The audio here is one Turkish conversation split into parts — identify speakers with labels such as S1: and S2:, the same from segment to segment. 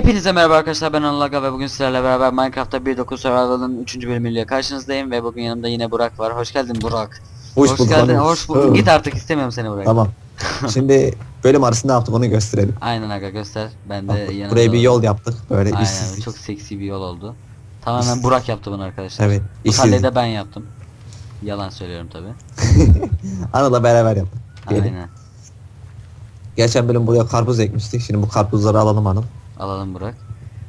S1: Hepinize merhaba arkadaşlar ben Anıl Aga ve bugün sizlerle beraber Minecraft'ta 1.9 Survival'ın 3. bölümüyle karşınızdayım ve bugün yanımda yine Burak var. Hoş geldin Burak.
S2: Hoş, bulduk
S1: geldin.
S2: hanım.
S1: Hoş bulduk. Git artık istemiyorum seni Burak.
S2: Tamam. Şimdi bölüm arasında ne yaptık onu gösterelim.
S1: Aynen Aga göster. Ben de
S2: Bak,
S1: yanımda
S2: Buraya bir yol yaptık. Böyle
S1: Aynen
S2: işsizlik.
S1: çok seksi bir yol oldu. Tamamen
S2: İşsizlik.
S1: Burak yaptı bunu arkadaşlar.
S2: Evet.
S1: Bu halde de ben yaptım. Yalan söylüyorum tabi.
S2: Anıl'la beraber yaptık. Diyelim.
S1: Aynen.
S2: Geçen bölüm buraya karpuz ekmiştik. Şimdi bu karpuzları alalım Anıl.
S1: Alalım Burak.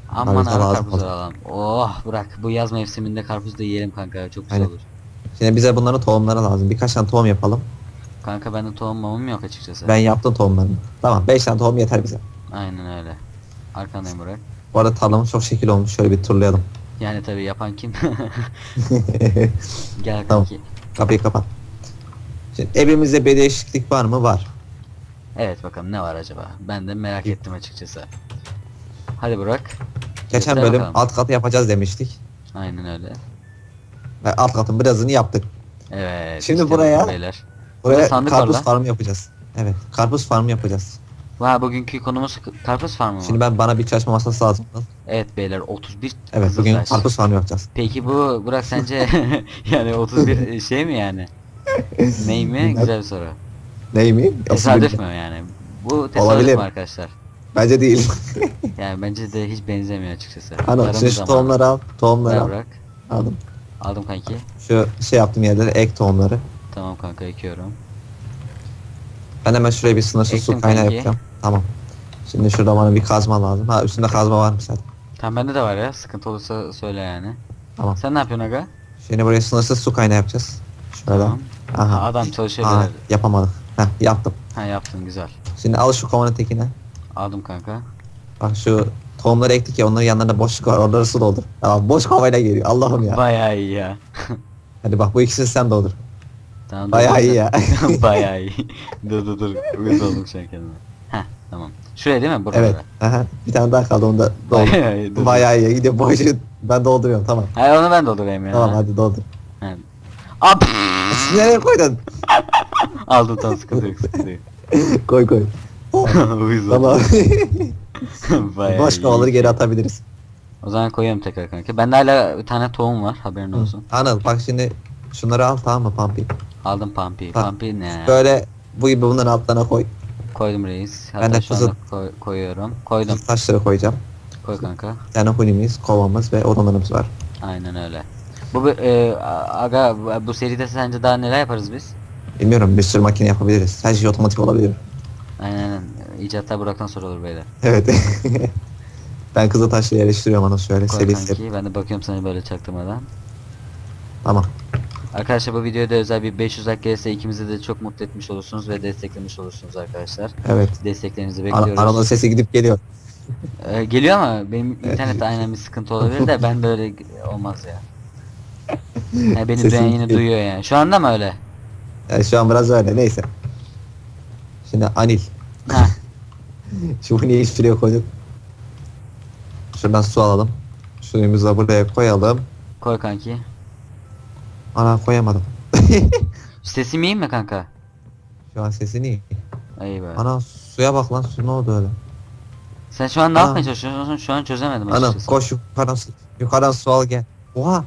S1: Aman
S2: lazım
S1: karpuzları
S2: oldu.
S1: alalım. Oh Burak bu yaz mevsiminde karpuz da yiyelim kanka çok güzel
S2: Aynen.
S1: olur.
S2: Şimdi bize bunların tohumları lazım. Birkaç tane tohum yapalım.
S1: Kanka bende tohum mamım yok açıkçası.
S2: Ben yaptım tohumlarını. Tamam 5 tane tohum yeter bize.
S1: Aynen öyle. Arkandayım Burak.
S2: Bu arada tarlamız çok şekil olmuş. Şöyle bir turlayalım.
S1: Yani tabi yapan kim? Gel
S2: Tamam.
S1: kanki.
S2: Kapıyı kapat. Şimdi evimizde bir değişiklik var mı? Var.
S1: Evet bakalım ne var acaba? Ben de merak ettim açıkçası. Hadi Burak.
S2: Geçen
S1: Göster
S2: bölüm
S1: bakalım.
S2: alt katı yapacağız demiştik.
S1: Aynen öyle.
S2: Ve alt katın birazını yaptık.
S1: Evet.
S2: Şimdi
S1: işte
S2: buraya-
S1: Beyler.
S2: Buraya
S1: Burada sandık var
S2: karpuz
S1: lan.
S2: farmı yapacağız. Evet. Karpuz farmı yapacağız.
S1: Ha bugünkü konumuz karpuz farmı mı?
S2: Şimdi ben bana bir çalışma masası lazım.
S1: Evet beyler 31
S2: Evet
S1: kızıl
S2: bugün karpuz farmı yapacağız.
S1: Peki bu Burak sence yani 31 şey mi yani? Ney mi? Güzel bir soru.
S2: Ney mi?
S1: Tesadüf mü yani? Bu tesadüf
S2: Olabilir.
S1: mü arkadaşlar?
S2: Bence değil.
S1: Yani bence de hiç benzemiyor açıkçası.
S2: Ana
S1: Tarım
S2: şimdi şu
S1: zamanı.
S2: tohumları al. Tohumları
S1: Ver
S2: al.
S1: Burak.
S2: Aldım.
S1: Aldım kanki.
S2: Şu şey yaptığım yerlere ek tohumları.
S1: Tamam kanka ekiyorum.
S2: Ben hemen şuraya bir sınırsız
S1: Ektim
S2: su kaynağı
S1: kanki.
S2: yapacağım. Tamam. Şimdi şurada bana bir kazma lazım. Ha üstünde kazma var mı zaten?
S1: Tamam bende de var ya. Sıkıntı olursa söyle yani.
S2: Tamam.
S1: Sen ne yapıyorsun aga?
S2: Şimdi buraya sınırsız su kaynağı yapacağız. Şöyle.
S1: Tamam. Ha,
S2: Aha.
S1: adam çalışıyor
S2: Aa,
S1: beyler.
S2: yapamadık. Heh yaptım.
S1: Ha yaptın güzel.
S2: Şimdi al şu kovanın tekine.
S1: Aldım kanka.
S2: Bak şu tohumları ektik ya onların yanlarında boşluk var. Oraları su doldur. Tamam boş kovayla geliyor. Allah'ım ya.
S1: Bayağı iyi ya.
S2: Hadi bak bu ikisini sen doldur.
S1: Tamam,
S2: Bayağı
S1: dur,
S2: iyi
S1: dur.
S2: ya.
S1: Bayağı iyi. dur dur dur. Uyuz oldum şu an kendime. Heh tamam. Şuraya değil mi? Buralara.
S2: Evet. Aha. Bir tane daha kaldı onu da doldur.
S1: Bayağı iyi. dur.
S2: Bayağı iyi. Gidiyor boşu ben dolduruyorum tamam.
S1: Hayır onu ben doldurayım ya.
S2: Tamam hadi doldur.
S1: He. Ab!
S2: Nereye koydun?
S1: Aldım tamam sıkıntı yok sıkıntı yok.
S2: koy koy. Tamam.
S1: Bayağı
S2: Boş
S1: iyi.
S2: kovaları geri atabiliriz.
S1: O zaman koyuyorum tekrar kanka. Bende hala bir tane tohum var haberin olsun.
S2: Anıl bak şimdi şunları al tamam mı Pampi?
S1: Aldım pampi.
S2: Ha.
S1: Pampi ne?
S2: Böyle bu gibi bunların altlarına koy.
S1: Koydum reis. Hatta
S2: Ben de
S1: şu anda koy- koyuyorum. Koydum.
S2: Taşları koyacağım.
S1: Koy kanka.
S2: Bir tane hunimiz, kovamız ve odunlarımız var.
S1: Aynen öyle. Bu e, aga bu seride sence daha neler yaparız biz?
S2: Bilmiyorum bir sürü makine yapabiliriz. Her şey otomatik olabilir.
S1: Aynen aynen. İcatlar Burak'tan sorulur beyler.
S2: Evet. ben kızıl taşları yerleştiriyorum Anıl şöyle
S1: Koy
S2: seri
S1: kanki.
S2: seri.
S1: Ben de bakıyorum sana böyle çaktırmadan.
S2: Tamam.
S1: Arkadaşlar bu videoda özel bir 500 like gelirse ikimizi de çok mutlu etmiş olursunuz ve desteklemiş olursunuz arkadaşlar.
S2: Evet.
S1: Desteklerinizi bekliyoruz.
S2: Anadolu sesi gidip geliyor.
S1: Ee, geliyor ama benim internette aynen bir sıkıntı olabilir de ben de öyle olmaz ya. Yani beni
S2: Sesin
S1: duyan yine duyuyor yani. Şu anda mı öyle?
S2: Yani şu an biraz öyle neyse. Şimdi Anil.
S1: Ha.
S2: Şu huniyi şuraya koyduk. Şuradan su alalım. Suyumuzu da buraya koyalım.
S1: Koy kanki.
S2: Ana koyamadım.
S1: Sesim iyi mi kanka?
S2: Şu an sesini iyi.
S1: İyi be.
S2: Ana suya bak lan su ne oldu öyle?
S1: Sen şu an ne
S2: Ana.
S1: yapmaya çalışıyorsun? Şu an çözemedim
S2: Ana
S1: açıkçası.
S2: koş yukarıdan su, yukarıdan su al gel. Oha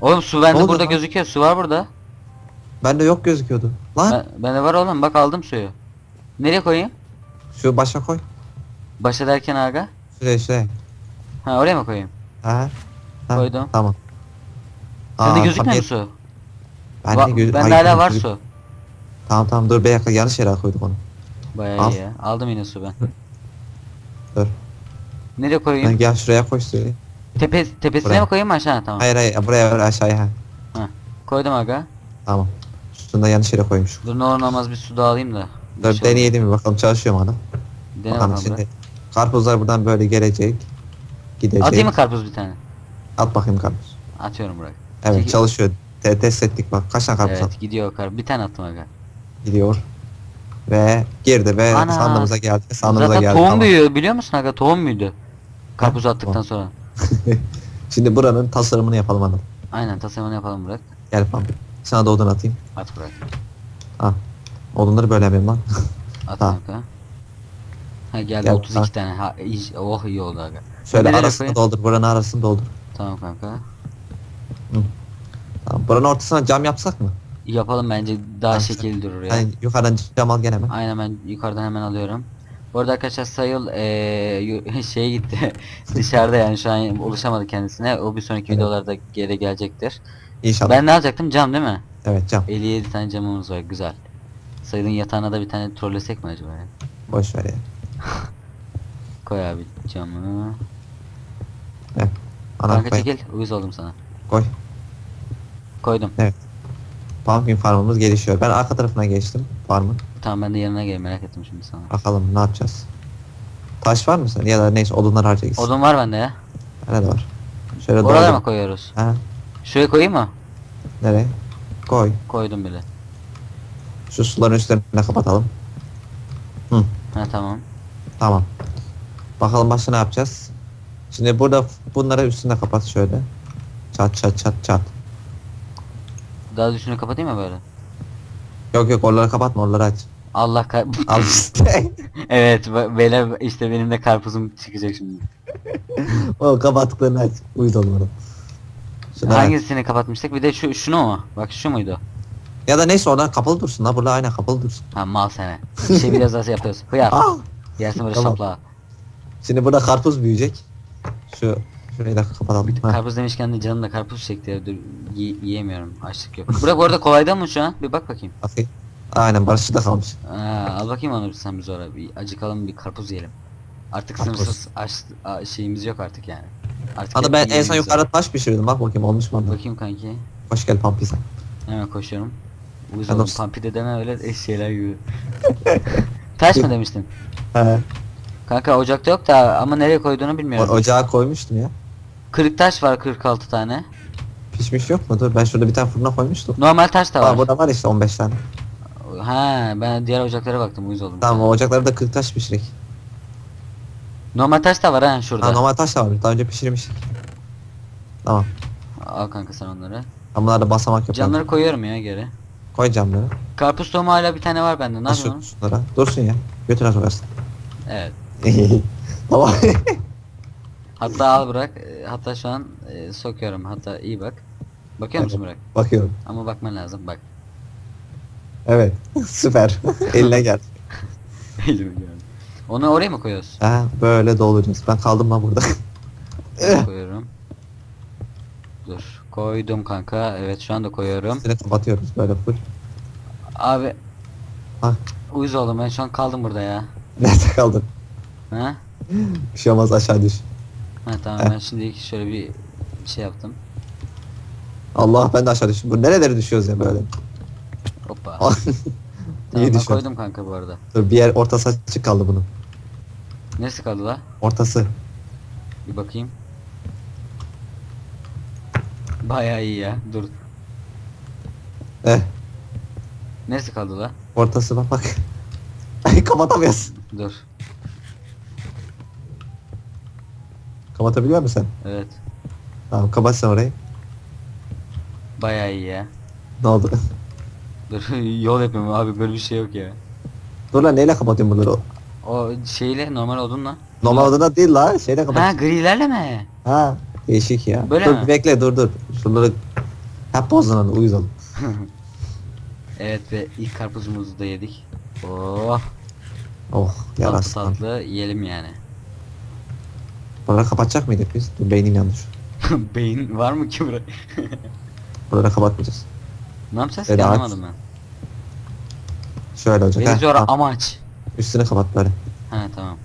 S1: Oğlum su bende
S2: oldu
S1: burada
S2: lan?
S1: gözüküyor. Su var burada.
S2: bende yok gözüküyordu. Lan
S1: Ben, bende var oğlum bak aldım suyu. Nereye koyayım?
S2: şu başa koy.
S1: Başa derken aga.
S2: Şuraya şuraya.
S1: Ha oraya mı koyayım?
S2: Ha. ha
S1: Koydum.
S2: Tamam.
S1: Sende gözükmüyor mu su?
S2: Bende,
S1: Va-
S2: göz-
S1: bende
S2: Hayır,
S1: hala var
S2: gözük-
S1: su.
S2: Tamam tamam dur bir dakika yanlış yere koyduk onu.
S1: Bayağı
S2: Al.
S1: iyi ya. Aldım yine su ben.
S2: Dur.
S1: Nereye koyayım?
S2: Lan gel şuraya koy suyu.
S1: Tepe, tepesine
S2: Buraya.
S1: mi koyayım aşağı tamam.
S2: Hayır hayır buraya ver aşağıya. Ha.
S1: Koydum aga.
S2: Tamam. Şunu da yanlış yere koymuş.
S1: Dur ne olur olmaz bir su da alayım da.
S2: Dur
S1: şey
S2: deneyelim bir bakalım çalışıyor mu adam?
S1: Dene
S2: Bakalım
S1: bakalım
S2: şimdi.
S1: şimdi.
S2: Karpuzlar buradan böyle gelecek. Gidecek.
S1: Atayım mı karpuz bir tane?
S2: At bakayım karpuz.
S1: Atıyorum Burak.
S2: Evet
S1: Çekil.
S2: çalışıyor. Te- test ettik bak. Kaç tane karpuz
S1: Evet
S2: at-
S1: gidiyor karpuz. Bir tane attım aga.
S2: gidiyor. Ve girdi ve
S1: Ana.
S2: sandığımıza geldi. Sandığımıza
S1: Zaten
S2: geldi.
S1: tohum
S2: tamam.
S1: büyüyor biliyor musun aga? Tohum büyüdü. Karpuz attıktan sonra.
S2: Şimdi buranın tasarımını yapalım hanım.
S1: Aynen tasarımını yapalım Burak.
S2: Gel falan. Sana da odun atayım.
S1: At Burak.
S2: Ha. Odunları böyle yapayım lan.
S1: At
S2: Tamam.
S1: kanka. Ha geldi
S2: Gel,
S1: 32
S2: ha.
S1: tane. Ha, iyi, oh iyi oldu aga.
S2: Şöyle
S1: Nereye
S2: arasını
S1: koyayım?
S2: doldur. Buranın arasını doldur.
S1: Tamam kanka.
S2: Tamam. Buranın ortasına cam yapsak mı?
S1: Yapalım bence daha
S2: Tamam,
S1: şekil durur ya.
S2: Yani yukarıdan cam al gene mi?
S1: Aynen ben yukarıdan hemen alıyorum. Bu arada arkadaşlar sayıl eee şeye gitti. Dışarıda yani şu an ulaşamadı kendisine. O bir sonraki
S2: Evet.
S1: videolarda geri gelecektir.
S2: İnşallah.
S1: Ben ne alacaktım? Cam değil mi?
S2: Evet cam.
S1: 57 tane camımız var. Güzel. Sayılın yatağına da bir tane trollesek mi acaba ya?
S2: Boş ver ya.
S1: Koy abi camı.
S2: Ana
S1: Kanka
S2: koy.
S1: çekil. Uyuz oldum sana.
S2: Koy.
S1: Koydum.
S2: Pumpkin farmımız gelişiyor. Ben arka tarafına geçtim farmın.
S1: Tamam ben de yanına geleyim merak ettim şimdi sana.
S2: Bakalım ne yapacağız. Taş var mı sen? Ya da neyse odunlar harcayız.
S1: Odun var bende ya.
S2: Nerede var? Şöyle doldur.
S1: mı koyuyoruz?
S2: Ha,
S1: Şuraya koyayım mı?
S2: nereye? Koy.
S1: Koydum bile.
S2: Şu suların üstlerini kapatalım.
S1: Ha tamam.
S2: Tamam. Bakalım başka ne yapacağız? Şimdi burada bunları üstüne kapat şöyle. Çat çat çat çat.
S1: Daha üstünü kapatayım mı böyle?
S2: Yok yok oraları kapatma oraları aç.
S1: Allah kah...
S2: Al işte.
S1: evet be- beyler işte benim de karpuzum çıkacak şimdi.
S2: o kapattıklarını aç. Uyuz ol bana. Şunu aç.
S1: Hangisini kapatmıştık? Bir de şu şunu mu? Bak şu muydu?
S2: Ya da neyse oradan kapalı dursun la burada aynen kapalı dursun.
S1: Ha mal sene. Bir şey biraz daha yapıyoruz. Hıyar.
S2: Aa!
S1: Yersin böyle
S2: Tamam.
S1: şapla.
S2: Şimdi burada karpuz büyüyecek. Şu şurayı da kapatalım. Ha.
S1: Karpuz demişken de canım da karpuz çekti. ya. Dur yi- yiyemiyorum. Açlık yok. Burak bu arada kolaydı mı şu an? Bir bak bakayım.
S2: Bakayım. Aynen barışçı da kalmış.
S1: Aa, al bakayım onu sen bir sonra. Bir acıkalım bir karpuz yiyelim. Artık
S2: Karpuz.
S1: sınırsız aç, a- şeyimiz yok artık yani. Artık
S2: Hadi
S1: hep
S2: ben en son
S1: yiyebiliriz
S2: yukarıda taş pişirdim. Bak bakayım olmuş mu? orada?
S1: Bakayım kanki.
S2: Hoş gel Pampisa.
S1: Hemen koşuyorum. Uyuz
S2: Ben
S1: oldum.
S2: olsun.
S1: Pampi de deme öyle e, şeyler gibi. Taş mı demiştin?
S2: He.
S1: Kanka ocakta yok da ama nereye koyduğunu
S2: O,
S1: bilmiyorum.
S2: ocağa koymuştum ya.
S1: Kırık taş var 46 tane.
S2: Pişmiş yok mu? Dur ben şurada bir tane fırına koymuştum.
S1: Normal taş da
S2: Var.
S1: var.
S2: burada var işte 15 tane.
S1: Ha ben diğer ocaklara baktım uyuz oldum.
S2: Tamam o ocakları da 40 taş pişirik.
S1: Normal taş da var ha şurada.
S2: Ha, normal taş da var. Daha önce pişirmiştik. Tamam.
S1: Al kanka sen onları.
S2: Ben bunlarda basamak yapalım.
S1: Camları koyuyorum ya geri.
S2: Koy camları.
S1: Karpuz tohumu hala bir tane var bende.
S2: Şu,
S1: yapıyorsun?
S2: şunlara. Dursun ya. Götüne sokarsın.
S1: Evet.
S2: tamam.
S1: Hatta al bırak. e, Hatta şu an e, sokuyorum. Hatta iyi bak. Bakıyor musun bırak?
S2: Bakıyorum.
S1: Ama bakman lazım bak.
S2: Evet. Süper. Eline gel.
S1: Elimi gördüm. Onu oraya mı koyuyoruz?
S2: Ha, böyle dolduracağız. Ben kaldım lan burada.
S1: Koyuyorum. Koydum kanka. Evet şu anda koyuyorum.
S2: Üstüne kapatıyoruz böyle full.
S1: Abi.
S2: Ha.
S1: Uyuz oldum ben şu an kaldım burada ya.
S2: Nerede kaldın?
S1: Ha?
S2: Bir şey olmaz aşağı düş.
S1: Ha tamam ben şimdi şöyle bir şey yaptım.
S2: Allah ben de aşağı düştüm. Bu nerelere düşüyoruz ya böyle?
S1: Hoppa.
S2: Tamam, İyi düşün.
S1: koydum kanka bu arada.
S2: Dur bir yer ortası açık kaldı bunun.
S1: Neresi kaldı la?
S2: Ortası.
S1: Bir bakayım. Bayağı iyi ya. Dur.
S2: Eh.
S1: Neresi kaldı la?
S2: Ortası bak bak. Ay kapatamıyorsun.
S1: Dur.
S2: Kapatabiliyor musun sen?
S1: Evet.
S2: Tamam kapat sen orayı.
S1: Bayağı iyi ya.
S2: Ne oldu?
S1: Dur yol yapıyorum abi böyle bir şey yok ya.
S2: Dur lan neyle kapatayım bunları?
S1: O şeyle normal odunla.
S2: Normal odada değil la. Şeyle kapat.
S1: Ha grilerle mi?
S2: Ha. Değişik ya.
S1: Böyle
S2: dur
S1: mi?
S2: bekle dur dur. Şunları hep uyuz ol.
S1: Evet ve ilk karpuzumuzu da yedik. Oh
S2: Oh
S1: tatlı
S2: yarasın.
S1: tatlı yiyelim yani.
S2: Buraları kapatacak mıydık biz? Dur beynim yanlış.
S1: Beyin var mı ki buraya?
S2: Buraları kapatmayacağız.
S1: ne yapacağız ki anlamadım ben.
S2: Şöyle olacak.
S1: Benim
S2: ha,
S1: zor amaç.
S2: Üstünü kapat böyle.
S1: Ha tamam.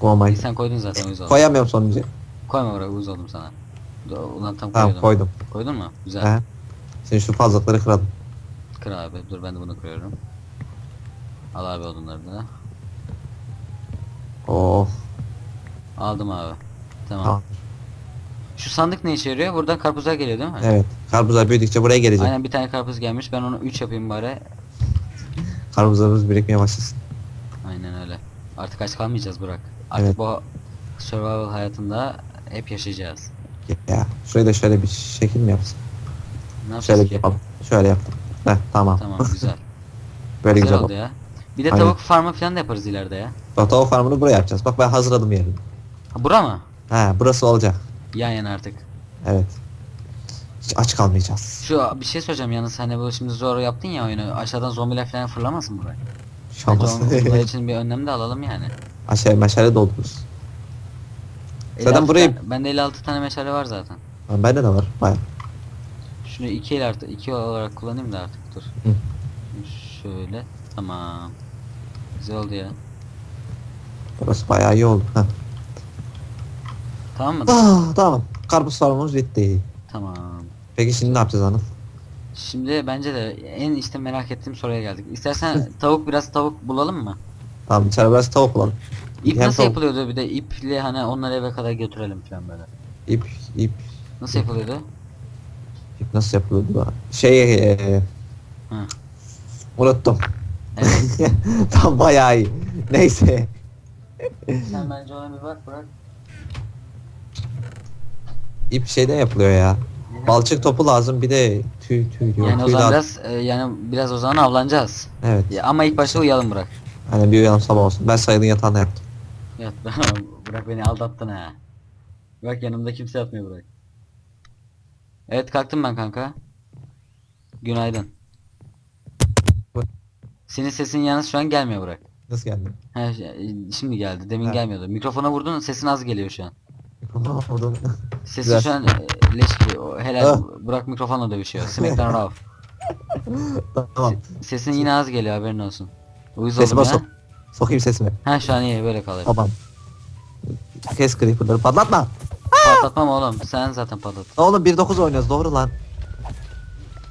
S2: Go my.
S1: İyi, sen koydun zaten uyuz oldum.
S2: Koyamıyorum sonuncu.
S1: Koyma buraya uyuz oldum sana. Ulan tam
S2: Tamam
S1: koyuyordum.
S2: koydum.
S1: Koydun mu? Güzel.
S2: He. Şimdi şu fazlalıkları kıralım.
S1: Kır abi. Dur ben de bunu kırıyorum. Al abi odunları da.
S2: Oh.
S1: Aldım abi. Tamam.
S2: Tamam.
S1: Şu sandık ne işe yarıyor? Buradan karpuzlar geliyor değil mi?
S2: Evet. Karpuzlar büyüdükçe buraya gelecek.
S1: Aynen bir tane karpuz gelmiş. Ben onu 3 yapayım bari.
S2: Karpuzlarımız birikmeye başlasın.
S1: Aynen öyle. Artık aç kalmayacağız Burak. Artık
S2: Evet.
S1: bu survival hayatında hep yaşayacağız.
S2: Ya. Şurayı da şöyle bir şekil mi yapsın?
S1: Ne yapacağız
S2: Şöyle
S1: ki?
S2: yapalım. Şöyle yaptım. Heh tamam.
S1: Tamam güzel.
S2: Böyle
S1: güzel
S2: güzel
S1: oldu ya. Bir de
S2: Aynen.
S1: tavuk farmı falan da yaparız ileride ya.
S2: Bak tavuk farmını buraya yapacağız. Bak ben hazırladım yerini.
S1: Ha, bura mı?
S2: He burası olacak.
S1: Yan yana artık.
S2: Evet. Hiç aç kalmayacağız.
S1: Şu bir şey söyleyeceğim yalnız hani bu şimdi zor yaptın ya oyunu aşağıdan zombiler falan fırlamasın buraya. Bence onlar için bir önlem de alalım yani.
S2: Aşağı meşale doldururuz. Zaten
S1: 56
S2: burayı-
S1: tane- bende 56 tane meşale var zaten.
S2: Ha, Bende de var. Baya.
S1: Şunu 2 el artık 2 olarak kullanayım da artık dur.
S2: Hı.
S1: Şöyle tamam. Güzel oldu ya.
S2: Burası bayağı iyi oldu. Heh.
S1: Tamam mı?
S2: Ah, tamam. Karpuz farmımız bitti.
S1: Tamam.
S2: Peki şimdi ne yapacağız hanım?
S1: Şimdi bence de en işte merak ettiğim soruya geldik. İstersen tavuk biraz tavuk bulalım mı?
S2: Tamam içeri biraz tavuk bulalım.
S1: İp
S2: Hem
S1: nasıl yapılıyordu bir de iple hani onları eve kadar götürelim falan böyle.
S2: İp, ip,
S1: Nasıl yapılıyordu?
S2: ip nasıl yapılıyordu? Şey, e,
S1: Hı.
S2: unuttum.
S1: Evet.
S2: Tam bayağı iyi. Neyse.
S1: Sen bence ona bir bak bırak.
S2: İp şeyden yapılıyor ya. Balçık topu lazım bir de tüy tüy diyor.
S1: Yani o
S2: tüy
S1: zaman
S2: lazım.
S1: biraz e, yani biraz o zaman avlanacağız.
S2: Evet.
S1: Ya, ama ilk başta uyuyalım bırak.
S2: Hani bir uyanım sabah olsun. Ben sayılın yatağında yattım.
S1: Yat bırak beni aldattın ha. Bak yanımda kimse yatmıyor bırak. Evet kalktım ben kanka. Günaydın. Senin sesin yalnız şu an gelmiyor bırak.
S2: Nasıl geldin?
S1: He, ş- şimdi geldi. Demin
S2: Ha.
S1: gelmiyordu. Mikrofona vurdun sesin az geliyor şu an.
S2: Güzel.
S1: şu an e, leş gibi. O, helal.
S2: Ah.
S1: Burak mikrofonla dövüşüyor. Smackdown Raw.
S2: tamam.
S1: Sesin yine az geliyor haberin olsun. Uyuz
S2: Sesime
S1: oldum ya.
S2: sok. Sokayım sesime.
S1: Ha şu an iyi böyle kalır.
S2: Tamam. Kes creeper'ları patlatma.
S1: Patlatmam oğlum. Sen zaten patlat.
S2: Oğlum 1.9 oynuyoruz doğru lan.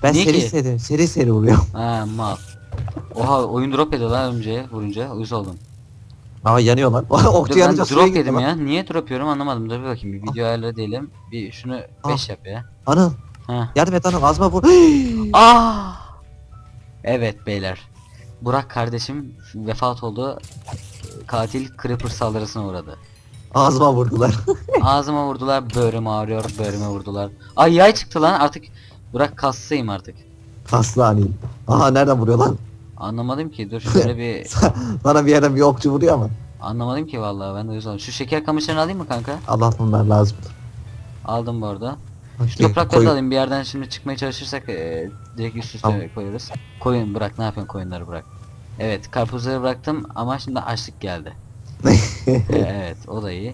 S2: Ben
S1: Niye
S2: seri
S1: ki?
S2: seri seri seri vuruyorum.
S1: Ha mal. Oha oyun drop ediyor lan önce vurunca. Uyuz oldum.
S2: Ama yanıyor lan.
S1: Dur,
S2: Okçu
S1: ben
S2: yanınca suya
S1: drop
S2: gitti
S1: yedim
S2: lan.
S1: ya. Niye drop yiyorum anlamadım. Dur bir bakayım. Bir video ayarları diyelim. Bir şunu
S2: Ah.
S1: 5 yap ya.
S2: Anıl
S1: Ha.
S2: yardım et Anıl azma vur.
S1: Ah! Evet beyler. Burak kardeşim vefat oldu. Katil Creeper saldırısına uğradı.
S2: Ağzıma vurdular.
S1: Ağzıma vurdular, böğrüm ağrıyor, böğrüme vurdular. Ay yay çıktı lan artık. Burak kassayım artık.
S2: Kaslı Anil. Aha nereden vuruyor lan?
S1: Anlamadım ki. Dur şöyle bir
S2: Bana bir yerden bir okçu vuruyor ama.
S1: anlamadım ki vallahi ben de oldum. Şu şeker kamışlarını alayım mı kanka?
S2: Allah bunlar lazım.
S1: Aldım bu arada.
S2: Okay,
S1: toprakları da alayım bir yerden şimdi çıkmaya çalışırsak e, direkt üst üste
S2: Tamam.
S1: koyuyoruz. Koyun bırak ne yapıyorsun koyunları bırak. Evet karpuzları bıraktım ama şimdi açlık geldi. E, evet o da iyi.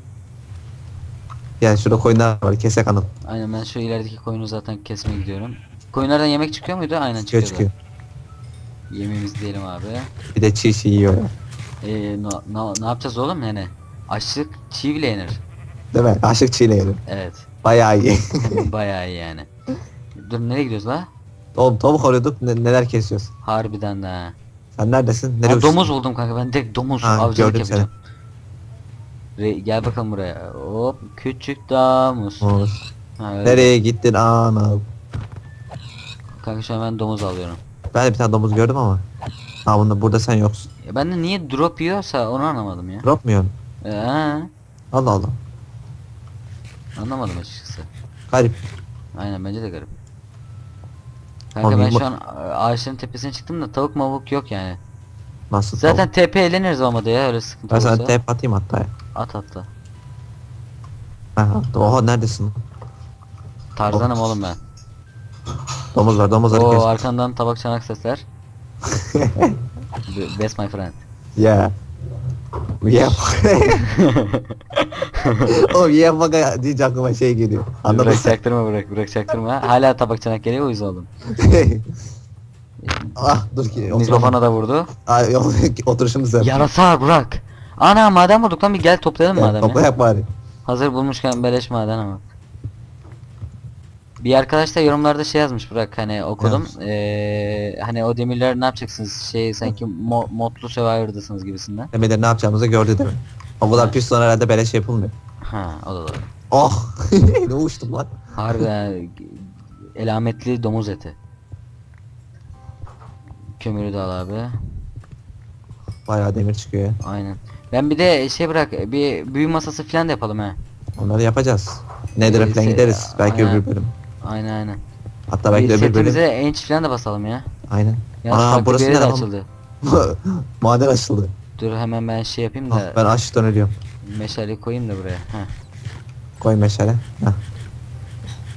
S2: Gel şurada koyunlar var kesek Anıl.
S1: Aynen ben şu ilerideki koyunu zaten kesmeye gidiyorum. Koyunlardan yemek çıkıyor muydu? Aynen
S2: Çıkıyor
S1: çıkıyordu.
S2: çıkıyor.
S1: Yemeğimizi diyelim abi.
S2: Bir de çiğ çiğ yiyor. ya.
S1: Ee, no, no- ne yapacağız oğlum nene? Açlık çiğ bile yenir.
S2: Değil mi? Aşık çiğle yedim.
S1: Evet.
S2: Bayağı iyi.
S1: Bayağı iyi yani. Dur nereye gidiyoruz la?
S2: Oğlum tavuk arıyorduk ne- neler kesiyoruz.
S1: Harbiden de ha.
S2: Sen neredesin? Nereye uçtun?
S1: domuz buldum kanka ben direkt domuz
S2: Ha,
S1: avcılık
S2: gördüm seni.
S1: yapacağım. Re- gel bakalım buraya. Hop küçük domuz. Ha, öyle.
S2: Nereye gittin Anıl?
S1: Kanka şu an ben domuz alıyorum.
S2: Ben de bir tane domuz gördüm ama. Ha bunda burada sen yoksun.
S1: Ya ben de niye drop yiyorsa onu anlamadım ya.
S2: Drop mu yiyorsun?
S1: Ee,
S2: Allah Allah.
S1: Anlamadım açıkçası.
S2: Garip.
S1: Aynen bence de garip. Kanka
S2: Abi
S1: ben şu an a- ağaçların tepesine çıktım da tavuk mavuk yok yani.
S2: Nasıl
S1: Zaten
S2: tavuk?
S1: TP eğleniriz olmadı ya öyle sıkıntı
S2: Ben sana
S1: olursa.
S2: tep atayım hatta ya.
S1: At atla.
S2: Ha. Oha neredesin?
S1: Tarzanım oğlum ben.
S2: Domuz var domuzları
S1: Oo
S2: kes.
S1: arkandan tabak çanak sesler. Be- Best my friend.
S2: Yeah. Yeah. o baka deyince aklıma şey geliyor. Anladın
S1: bırak çaktırma bırak bırak çaktırma. Hala tabak çanak geliyor uyuz oldum.
S2: ah dur ki.
S1: Mikrofona da vurdu.
S2: Ay, yok, Oturuşumuz yap.
S1: Yarasa bırak. Ana maden bulduk lan bir gel toplayalım
S2: Ya,
S1: madem
S2: Topla
S1: ya.
S2: bari.
S1: Hazır bulmuşken beleş maden ama. Bir arkadaş da yorumlarda şey yazmış bırak hani okudum. Ee, hani o demirler ne yapacaksınız? Şey sanki mo modlu survivor'dasınız gibisinden.
S2: Demeleri ne yapacağımızı gördü değil mi? O kadar piston herhalde beleş yapılmıyor.
S1: Ha o da doğru.
S2: Oh! ne uçtum lan.
S1: Harbiden elametli domuz eti. Kömürü de al abi.
S2: Bayağı demir çıkıyor ya.
S1: Aynen. Ben bir de şey bırak bir büyü masası falan da yapalım ha.
S2: Onları yapacağız.
S1: Neyse
S2: falan gideriz. Belki
S1: aynen.
S2: öbür bölüm.
S1: Aynen aynen.
S2: Hatta belki
S1: bir
S2: öbür bölüm.
S1: setimize enç falan da basalım ya.
S2: Aynen.
S1: Yalnız
S2: Aa,
S1: farklı
S2: burası
S1: bir yere de
S2: nere lan?
S1: açıldı.
S2: Maden açıldı.
S1: Dur hemen ben şey yapayım
S2: Ah,
S1: da
S2: ben açlıktan ölüyorum.
S1: meşale koyayım da buraya. Heh.
S2: Koy meşale. Heh.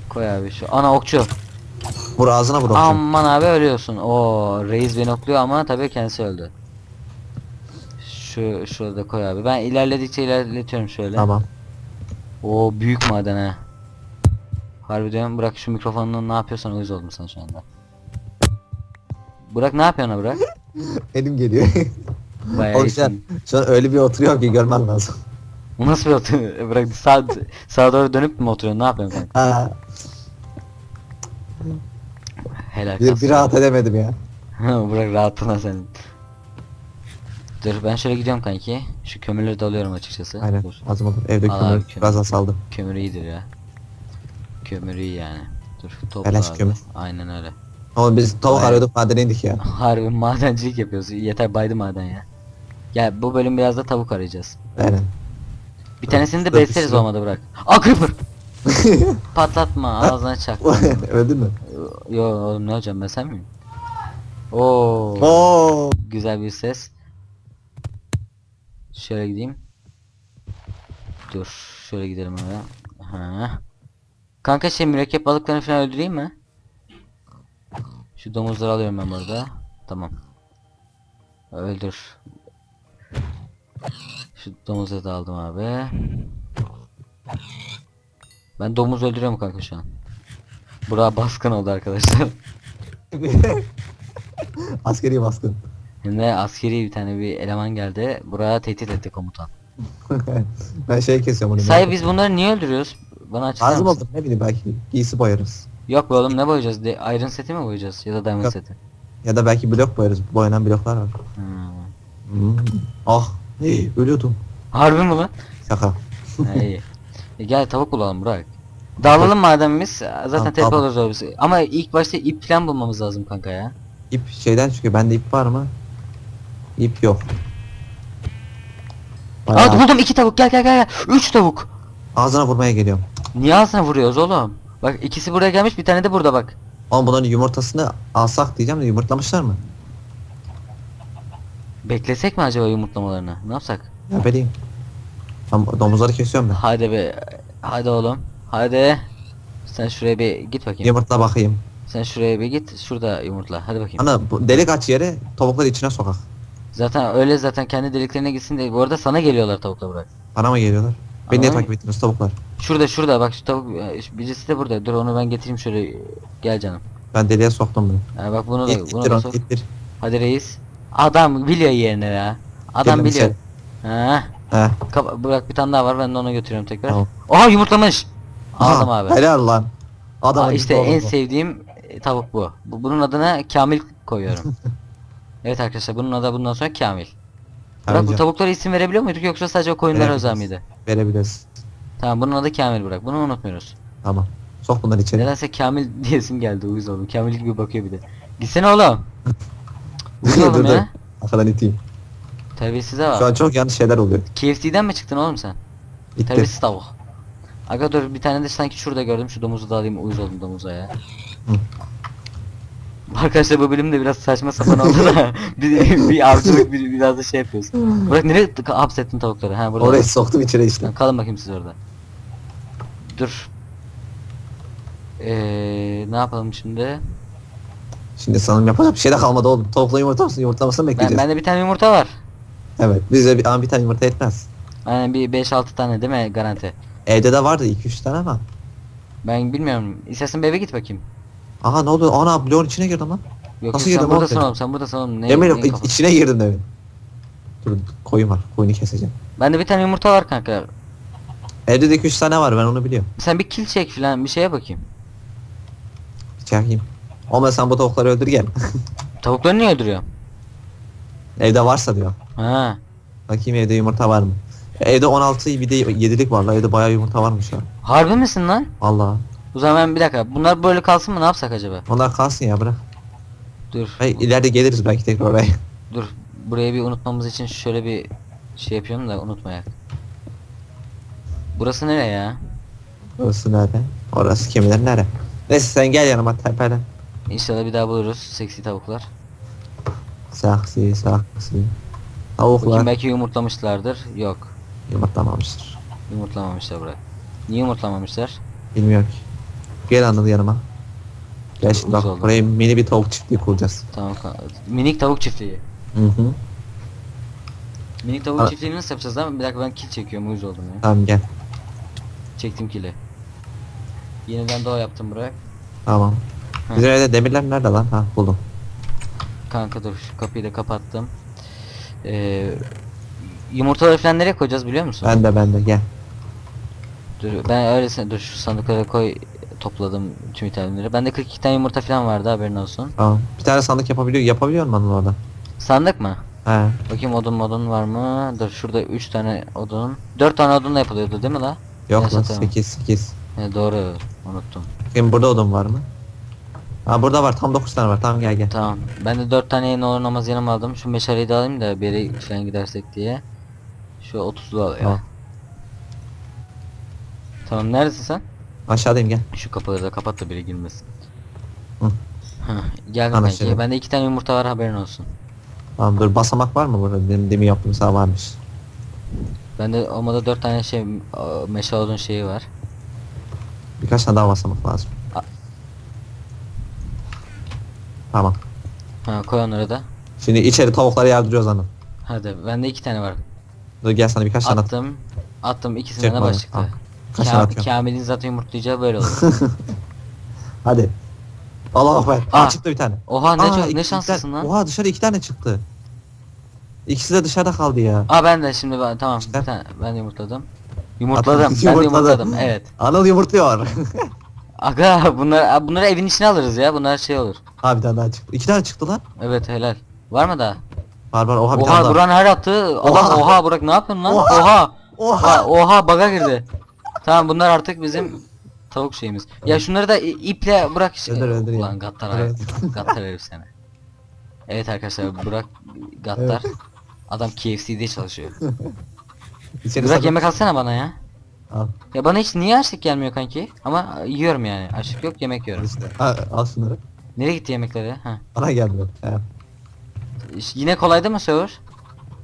S1: Koy abi şu. Ana okçu.
S2: Vur ağzına vur okçu.
S1: Aman abi ölüyorsun. Oo reis beni okluyor ama tabii kendisi öldü. Şu şurada koy abi. Ben ilerledikçe ilerletiyorum şöyle.
S2: Tamam.
S1: O büyük maden ha. Harbi diyorum bırak şu mikrofonunu ne yapıyorsan uyuz oldum sen şu anda. Bırak ne yapıyorsun bırak?
S2: Elim geliyor.
S1: Bayağı
S2: Oğlum sen
S1: iyisin.
S2: şu an öyle bir oturuyor ki görmen lazım.
S1: Bu nasıl bir otur? bırak sağ, sağa doğru dönüp mü oturuyorsun? Ne yapıyorsun kanka?
S2: Ha,
S1: Helal
S2: bir, bir rahat edemedim ya.
S1: bırak rahatına senin. Dur ben şöyle gidiyorum kanki. Şu kömürleri de alıyorum açıkçası.
S2: Aynen.
S1: Dur.
S2: Lazım olur. Evde kömür
S1: kömür.
S2: biraz azaldı.
S1: Kömür iyidir ya. Kömür iyi yani. Dur topla
S2: Beleş
S1: abi.
S2: kömür.
S1: Aynen öyle.
S2: Oğlum biz tavuk
S1: Aynen.
S2: arıyorduk madene indik ya.
S1: Harbi madencilik yapıyoruz. Yeter baydı maden ya. Ya bu bölüm biraz da tavuk arayacağız.
S2: Aynen.
S1: Bir tanesini de besleriz olmadı bırak. Aa creeper! Patlatma ağzına çak.
S2: Öldün mü?
S1: Yo oğlum ne hocam ben sen miyim? Oo,
S2: Oo.
S1: güzel bir ses. Şöyle gideyim. Dur şöyle gidelim oraya. Ha. Kanka şey mürekkep balıklarını falan öldüreyim mi? Şu domuzları alıyorum ben burada. Tamam. Öldür. Şu domuzu da aldım abi. Ben domuz öldürüyorum kanka şu an. Bura baskın oldu arkadaşlar.
S2: Askeri baskın.
S1: De askeri bir tane bir eleman geldi. Buraya tehdit etti komutan.
S2: ben şey kesiyorum onu.
S1: Sahi biz bunları niye öldürüyoruz? Bana açıklar
S2: Lazım
S1: mısın?
S2: olur ne bileyim belki giysi boyarız.
S1: Yok be oğlum ne boyayacağız? De Iron seti mi boyayacağız? Ya da Diamond
S2: Yok.
S1: seti?
S2: Ya da belki blok boyarız. Boyanan bloklar var.
S1: Hmm.
S2: Hmm. Ah. Hey, ölüyordum.
S1: Harbi mi lan?
S2: Şaka.
S1: Ha, iyi. E, gel tavuk bulalım bırak. Dağılalım madem biz. Zaten
S2: Tamam,
S1: tepe
S2: tamam.
S1: oluruz biz. Ama ilk başta ip falan bulmamız lazım kanka ya.
S2: İp şeyden çıkıyor. Bende ip var mı? İp yok.
S1: Aa
S2: Bayağı-
S1: buldum iki tavuk gel gel gel. gel. Üç tavuk.
S2: Ağzına vurmaya geliyorum.
S1: Niye ağzına vuruyoruz oğlum? Bak ikisi buraya gelmiş bir tane de burada bak.
S2: Oğlum bunların yumurtasını alsak diyeceğim de yumurtlamışlar mı?
S1: Beklesek mi acaba yumurtlamalarını? Ne yapsak?
S2: Ya bileyim. Tam domuzları kesiyorum ben.
S1: Hadi be. Hadi oğlum. Hadi. Sen şuraya bir git bakayım.
S2: Yumurtla bakayım.
S1: Sen şuraya bir git. Şurada yumurtla. Hadi bakayım.
S2: Ana bu delik aç yere tavukları içine sokak.
S1: Zaten öyle zaten kendi deliklerine gitsin de bu arada sana geliyorlar tavukla bırak.
S2: Bana mı geliyorlar? Beni niye takip ettiniz tavuklar?
S1: Şurada şurada bak şu tavuk birisi de burada. Dur onu ben getireyim şöyle. Gel canım.
S2: Ben deliğe soktum bunu.
S1: Ha, bak bunu da
S2: İt,
S1: bunu
S2: ittir
S1: da
S2: onu
S1: sok.
S2: ittir.
S1: Hadi reis. Adam biliyor yerine ya. Adam
S2: Girdim
S1: biliyor.
S2: içeri.
S1: Ha.
S2: He.
S1: Kapa- bırak bir tane daha var ben de onu götürüyorum tekrar.
S2: Tamam.
S1: Oha yumurtlamış. Aldım
S2: Aha,
S1: abi.
S2: Helal lan. Adam
S1: Aa, işte en sevdiğim e, tavuk bu. bu. Bunun adına Kamil koyuyorum. evet arkadaşlar bunun adı bundan sonra Kamil. Bırak bu tavuklara isim verebiliyor muyduk yoksa sadece o koyunlara
S2: Verebiliriz.
S1: özel miydi?
S2: Verebiliriz.
S1: Tamam bunun adı Kamil bırak. Bunu unutmuyoruz.
S2: Tamam. Sok bunları içeri.
S1: Nedense Kamil diyesim geldi uyuz oldum. Kamil gibi bakıyor bir de. Gitsene oğlum. Uyuz
S2: Dur,
S1: oldum
S2: dur.
S1: ya.
S2: Arkadan iteyim.
S1: Terbiyesize
S2: Şu
S1: bak.
S2: an çok yanlış şeyler oluyor.
S1: KFC'den mi çıktın oğlum sen?
S2: İttir.
S1: Terbiyesiz tavuk. Aga dur bir tane de sanki şurada gördüm şu domuzu da alayım uyuz oldum domuza ya. Arkadaşlar bu bölüm de biraz saçma sapan oldu da bir, bir avcılık bir, biraz da şey yapıyoruz. Bırak nereye t- hapsettin tavukları? Ha burada.
S2: Orayı soktum içeri işte.
S1: Tamam, kalın bakayım siz orada. Dur. Ee, ne yapalım şimdi?
S2: Şimdi sanırım yapacak bir şey de kalmadı oğlum. Tavukla yumurta mısın? Yumurtlamasını
S1: Ben
S2: bekleyeceğiz?
S1: bende bir tane yumurta var.
S2: Evet. Bize bir, ama bir tane yumurta yetmez.
S1: Yani bir 5-6 tane değil mi garanti?
S2: Evde de vardı 2-3 tane ama.
S1: Ben bilmiyorum. İstersen bir eve git bakayım.
S2: Aha ne oldu? Ana bloğun içine girdim lan.
S1: Yok
S2: Nasıl
S1: sen
S2: girdin oğlum
S1: buradasın
S2: sen?
S1: buradasın oğlum. Ne, neyin
S2: ederim
S1: kafası?
S2: içine girdim evin. Dur koyun var. Koyunu keseceğim.
S1: Bende bir tane yumurta var kanka.
S2: Evde de 2-3 tane var ben onu biliyorum.
S1: Sen bir kill çek falan bir şeye bakayım.
S2: Çekeyim. Ama sen bu tavukları öldür gel.
S1: Tavukları niye öldürüyor?
S2: Evde varsa diyor.
S1: Ha.
S2: Bakayım evde yumurta var mı? Evde 16 bir de 7'lik var la evde bayağı yumurta varmış ya.
S1: Harbi misin lan?
S2: Allah.
S1: O zaman ben bir dakika. Bunlar böyle kalsın mı? Ne yapsak acaba?
S2: Onlar kalsın ya bırak.
S1: Dur.
S2: Hey, ileride geliriz belki tekrar oraya.
S1: Dur. Burayı bir unutmamız için şöyle bir şey yapıyorum da unutmayak. Burası nereye ya?
S2: Orası nerede? Orası kimiler nere? Neyse sen gel yanıma tepeden.
S1: İnşallah bir daha buluruz seksi tavuklar.
S2: Saksi saksi. Tavuklar
S1: Bakayım belki yumurtlamışlardır. Yok.
S2: yumurtlamamıştır.
S1: Yumurtlamamışlar bırak. Niye yumurtlamamışlar?
S2: Bilmiyorum ki. Gel Anıl yanıma. Gel şimdi bak
S1: Uyuz oldum.
S2: buraya mini bir tavuk çiftliği kuracağız.
S1: Tamam. ka- Minik tavuk çiftliği.
S2: Hı hı.
S1: Minik tavuk
S2: Ha.
S1: çiftliğini nasıl yapacağız lan? Bir dakika ben kill çekiyorum uyuz oldum ya.
S2: Tamam gel.
S1: Çektim kill'i. Yeniden doğa yaptım bırak.
S2: Tamam.
S1: Hı.
S2: Bizim evde demirler nerede lan? Ha buldum.
S1: Kanka dur şu kapıyı da kapattım. Ee, yumurtaları falan nereye koyacağız biliyor musun?
S2: Ben de ben de gel.
S1: Dur ben öylesine dur şu sandıklara koy topladım tüm itemleri. Bende 42 tane yumurta falan vardı haberin olsun.
S2: Tamam. Bir tane sandık yapabiliyor. Yapabiliyor musun orada?
S1: Sandık mı?
S2: He.
S1: Bakayım odun modun var mı? Dur şurada 3 tane odun. 4 tane odunla yapılıyordu değil mi la?
S2: Yok
S1: Neyse,
S2: lan
S1: tamam.
S2: 8 8.
S1: He, doğru unuttum.
S2: Bakayım burada odun var mı? Ha burada var tam 9 tane var. Tamam gel gel.
S1: Tamam. Ben de 4 tane yeni olur namaz yanıma aldım. Şu meşaleyi de alayım da bir yere falan gidersek diye. Şu 30'lu al ya.
S2: Tamam.
S1: Tamam neredesin sen?
S2: Aşağıdayım gel.
S1: Şu kapıları da kapat da biri girmesin.
S2: Hı.
S1: Gel kanki. Bende 2 tane yumurta var haberin olsun.
S2: Tamam dur basamak var mı burada? Demin, demin yaptım sağ varmış.
S1: Bende olmadı 4 tane şey a, meşale odun şeyi var.
S2: Birkaç tane daha basamak lazım.
S1: A-
S2: Tamam.
S1: Ha koy onları da.
S2: Şimdi içeri tavukları yardırıyoruz Anıl.
S1: Hadi bende 2 tane var.
S2: Dur gel sana birkaç tane at.
S1: Attım. Attım ikisinden de
S2: bana,
S1: baş çıktı.
S2: al. Kaç
S1: Ka-
S2: atıyorum?
S1: Kamil'in zaten yumurtlayacağı böyle olur.
S2: Hadi. Allah akbar.
S1: Aa.
S2: Aa, çıktı bir tane.
S1: Oha ne,
S2: Aa,
S1: çok, ne şanslısın lan.
S2: Oha dışarı iki tane çıktı. İkisi de dışarıda kaldı ya.
S1: Aa ben de şimdi ben tamam bir tane ben de yumurtladım. Yumurtladım. ben de
S2: Yumurtladı.
S1: yumurtladım. Evet.
S2: Anıl yumurtluyor.
S1: Aga bunlar bunları evin içine alırız ya. Bunlar şey olur.
S2: ha bir tane daha çıktı. İki tane çıktı lan.
S1: Evet helal. Var mı daha?
S2: Var var oha bir
S1: Oha
S2: tane daha.
S1: Buran her attı. Adam
S2: Oha.
S1: oha Burak ne yapıyorsun lan?
S2: Oha.
S1: Oha.
S2: Oha,
S1: oha baga girdi. Tamam bunlar artık bizim tavuk şeyimiz. Ya şunları da i- iple bırak işte.
S2: Öldür ya.
S1: Ulan gattar
S2: Evet.
S1: gattar herif seni. Evet arkadaşlar Burak gattar. Adam KFC'de çalışıyor.
S2: İçeri
S1: Burak
S2: sakın-
S1: yemek alsana bana ya.
S2: Al.
S1: Ya bana hiç niye açlık gelmiyor kanki? Ama yiyorum yani. Açlık yok yemek yiyorum.
S2: işte. Ha, al şunları.
S1: Nereye gitti yemekleri? Ha.
S2: Bana geldi. He.
S1: İş- Yine kolaydı mı server?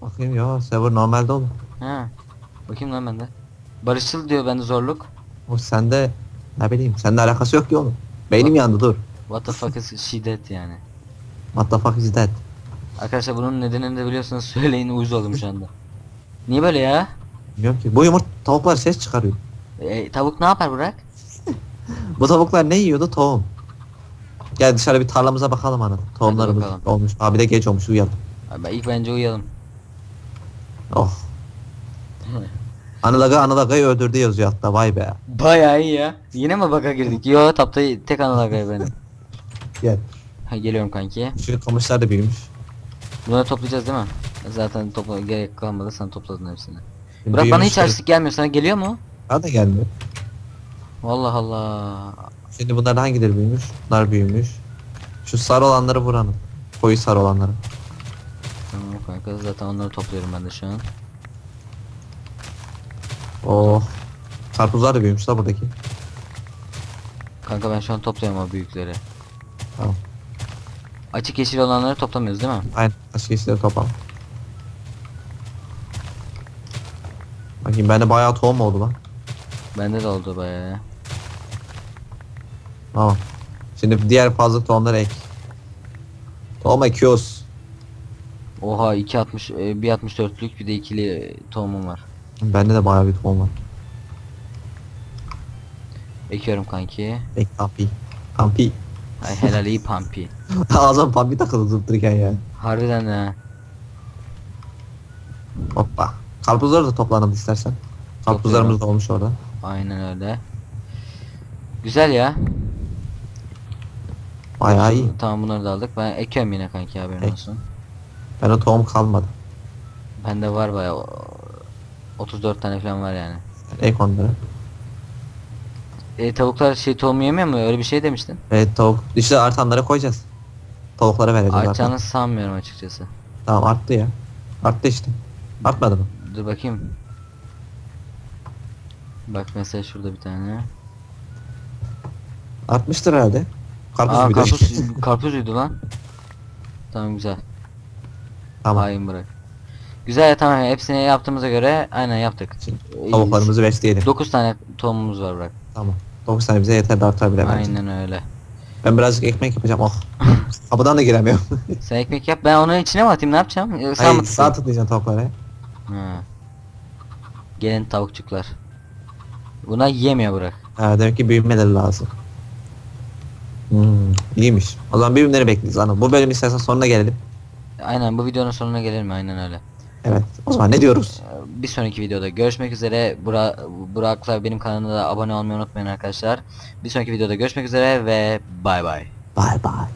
S2: Bakayım ya server normalde oğlum.
S1: Ha. Bakayım lan bende. Barışçıl diyor bende zorluk.
S2: O sende ne bileyim sende alakası yok ki oğlum. Beynim yandı dur.
S1: What the fuck is şiddet yani.
S2: What the fuck is that?
S1: Arkadaşlar bunun nedenini de biliyorsanız söyleyin uyuz oldum şu anda. Niye böyle ya?
S2: Bilmiyorum ki. Bu yumurt tavuklar ses çıkarıyor.
S1: E, tavuk ne yapar Burak?
S2: Bu tavuklar ne yiyordu? Tohum. Gel dışarı bir tarlamıza bakalım ana. Tohumlarımız
S1: bakalım.
S2: olmuş. Abi de geç olmuş uyuyalım.
S1: Abi ilk bence uyuyalım.
S2: Oh. Anıl Aga Anıl Aga'yı öldürdü yazıyor hatta vay be.
S1: Bayağı iyi ya. Yine mi baka girdik? Yo tapta tek analagay benim.
S2: Gel.
S1: Ha, geliyorum kanki.
S2: Şu kamışlar da büyümüş.
S1: Bunları toplayacağız değil mi? Zaten topla gerek kalmadı sen topladın hepsini.
S2: Şimdi
S1: Burak bana hiç
S2: büyümüşler.
S1: açlık gelmiyor sana geliyor mu?
S2: Bana da gelmiyor.
S1: Vallahi Allah.
S2: Şimdi bunlar hangileri büyümüş? Bunlar büyümüş. Şu sarı olanları vuranın. Koyu sarı olanları.
S1: Tamam kanka zaten onları topluyorum ben de şu an.
S2: Oh. Karpuzlar da büyümüş la buradaki.
S1: Kanka ben şu an topluyorum o büyükleri.
S2: Tamam.
S1: Açık yeşil olanları toplamıyoruz değil mi?
S2: Aynen. Başka işleri toplam. Bakayım bende bayağı tohum oldu lan.
S1: Bende de oldu bayağı ya.
S2: Tamam. Şimdi diğer fazla tohumları ek. Tohum ekiyoruz.
S1: Oha 2.60 e, 1.64'lük bir de ikili tohumum var.
S2: Bende de bayağı bir tohum var.
S1: Ekiyorum kanki.
S2: Ek pampi. Pampi.
S1: Ay helal iyi pampi.
S2: Ağzım pampi takıldı dururken ya.
S1: Harbiden ha.
S2: Hoppa. Karpuzları da toplanalım istersen. Karpuzlarımız da olmuş orada.
S1: Aynen öyle. Güzel ya.
S2: Bayağı iyi.
S1: Tamam bunları da aldık. Ben ekiyorum yine kanki haberin
S2: Ek.
S1: olsun.
S2: Ben o tohum kalmadı.
S1: Bende var bayağı. O- 34 tane falan var yani.
S2: Ek onları.
S1: E, tavuklar şey tohum yemiyor mu? Öyle bir şey demiştin.
S2: Evet tavuk. İşte artanlara koyacağız. Tavuklara vereceğiz.
S1: Artacağını sanmıyorum açıkçası.
S2: Tamam arttı ya. Arttı işte. Artmadı mı?
S1: Dur bakayım. Bak mesela şurada bir tane.
S2: Artmıştır herhalde. Karpuz
S1: Aa
S2: de.
S1: karpuz, karpuzuydu lan. Tamam güzel.
S2: Tamam.
S1: Hain bırak. Güzel tamam hepsini yaptığımıza göre aynen yaptık.
S2: Tavuklarımızı besleyelim.
S1: 9 tane tohumumuz var bırak.
S2: Tamam. 9 tane bize yeter de artabilir bence.
S1: Aynen öyle.
S2: Ben birazcık ekmek yapacağım. Oh. Kapıdan da giremiyorum.
S1: Sen ekmek yap ben onun içine mi atayım ne yapacağım? Ee, Sen
S2: Hayır sağ tıklayacaksın tavukları.
S1: Ha. Gelin tavukçuklar. Buna yemiyor bırak.
S2: Ha, demek ki büyümeleri lazım. Hmm, iyiymiş. O zaman büyümleri bekliyoruz anam. Bu bölüm istersen sonuna gelelim.
S1: Aynen bu videonun sonuna gelelim aynen öyle.
S2: Evet. O zaman ne diyoruz?
S1: Bir sonraki videoda görüşmek üzere. Bura, Burak'la benim kanalıma da abone olmayı unutmayın arkadaşlar. Bir sonraki videoda görüşmek üzere ve bay bay.
S2: Bye bye.